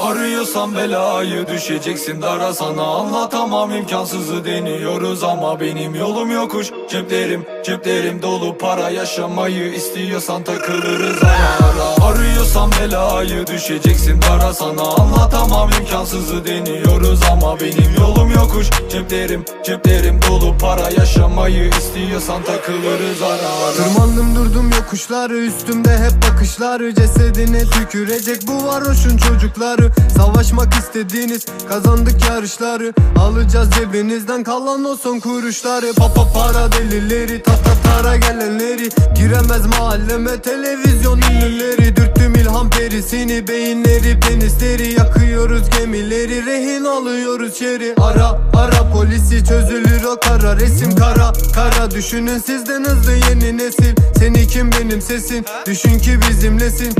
Arıyorsan belayı düşeceksin dara. Sana Anlatamam imkansızı deniyoruz. Ama benim yolum yokuş. Ceplerim ceplerim dolu. Para yaşamayı istiyorsan takılırız ara ara. Arıyorsan belayı düşeceksin dara. Sana Anlatamam imkansızı deniyoruz. Ama benim yolum yokuş. Ceplerim ceplerim dolu. Para yaşamayı istiyorsan takılırız ara ara. Tırmandım durdum yokuşları üstümde hep bakışları. Cesedine tükürecek bu varoşun çocukları Savaşmak istediğiniz kazandık yarışları. Alacağız cebinizden kalan o son kuruşları. Papa para delileri tata tara gelenleri. Giremez mahalleme televizyon ünlüleri. Dürttüm ilham perisini beyinleri penisleri. Yakıyoruz gemileri rehin alıyoruz şeri. Ara ara polisi çözülür o kara. Resim kara Kara. Düşünün sizden hızlı yeni nesil. Seni kim benim sesin? Düşün ki bizimlesin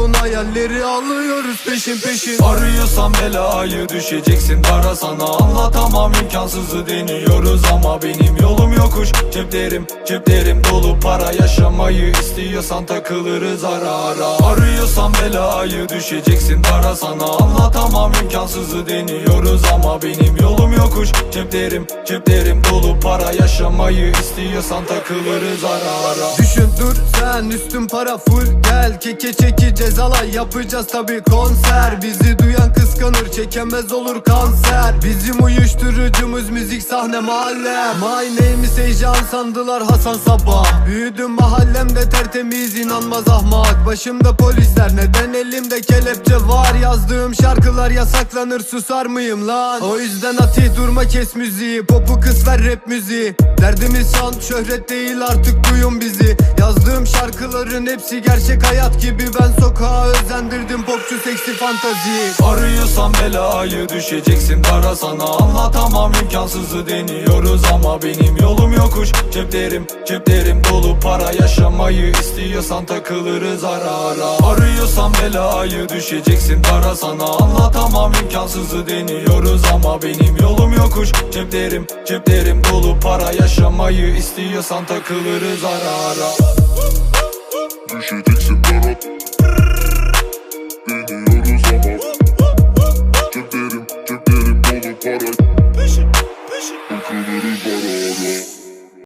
Kurduğun hayalleri alıyoruz peşin peşin. Arıyorsan belayı düşeceksin dara sana. Anlatamam imkansızı deniyoruz ama benim yolum yokuş. Ceplerim ceplerim dolu para yaşamayı istiyorsan takılırız ara ara. Arıyorsan belayı düşeceksin dara sana. Anlatamam imkansızı deniyoruz ama benim yolum yokuş. Ceplerim ceplerim dolu para yaşamayı istiyorsan takılırız ara ara. Düşün dur sen üstün para full. Gel Keke çeki cezalar yapacağız tabi konser. Bizi duyan kıskanır çekemez olur kanser. Bizim uyuşturucumuz müzik sahne mahalle. My name is Ejan sandılar Hasan Sabah. Büyüdüm mahallemde tertemiz inanmaz ahmak. Başımda polisler neden elimde kelepçe var? Yazdığım şarkılar yasaklanır susar mıyım lan? O yüzden Ati durma kes müziği. Popu kız ver rap müziği. Derdimiz şan şöhret değil artık duyun bizi. Yazdığım şarkıların hepsi gerçek hayat gibi. Ben sokağa özendirdim popçu seksi fantazi. Arıyorsan belayı düşeceksin dara sana Anlatamam imkansızı deniyoruz ama benim yolum yokuş. Ceplerim ceplerim dolu para yaşamayı istiyorsan takılırız ara ara. Arıyorsan belayı düşeceksin dara sana. Anlatamam imkansızı deniyoruz ama benim yolum yokuş. Ceplerim ceplerim dolu para yaşamayı istiyorsan takılırız ara ara. Düşeceksin dara Deniyoruz ama. Ceplerim ceplerim dolu para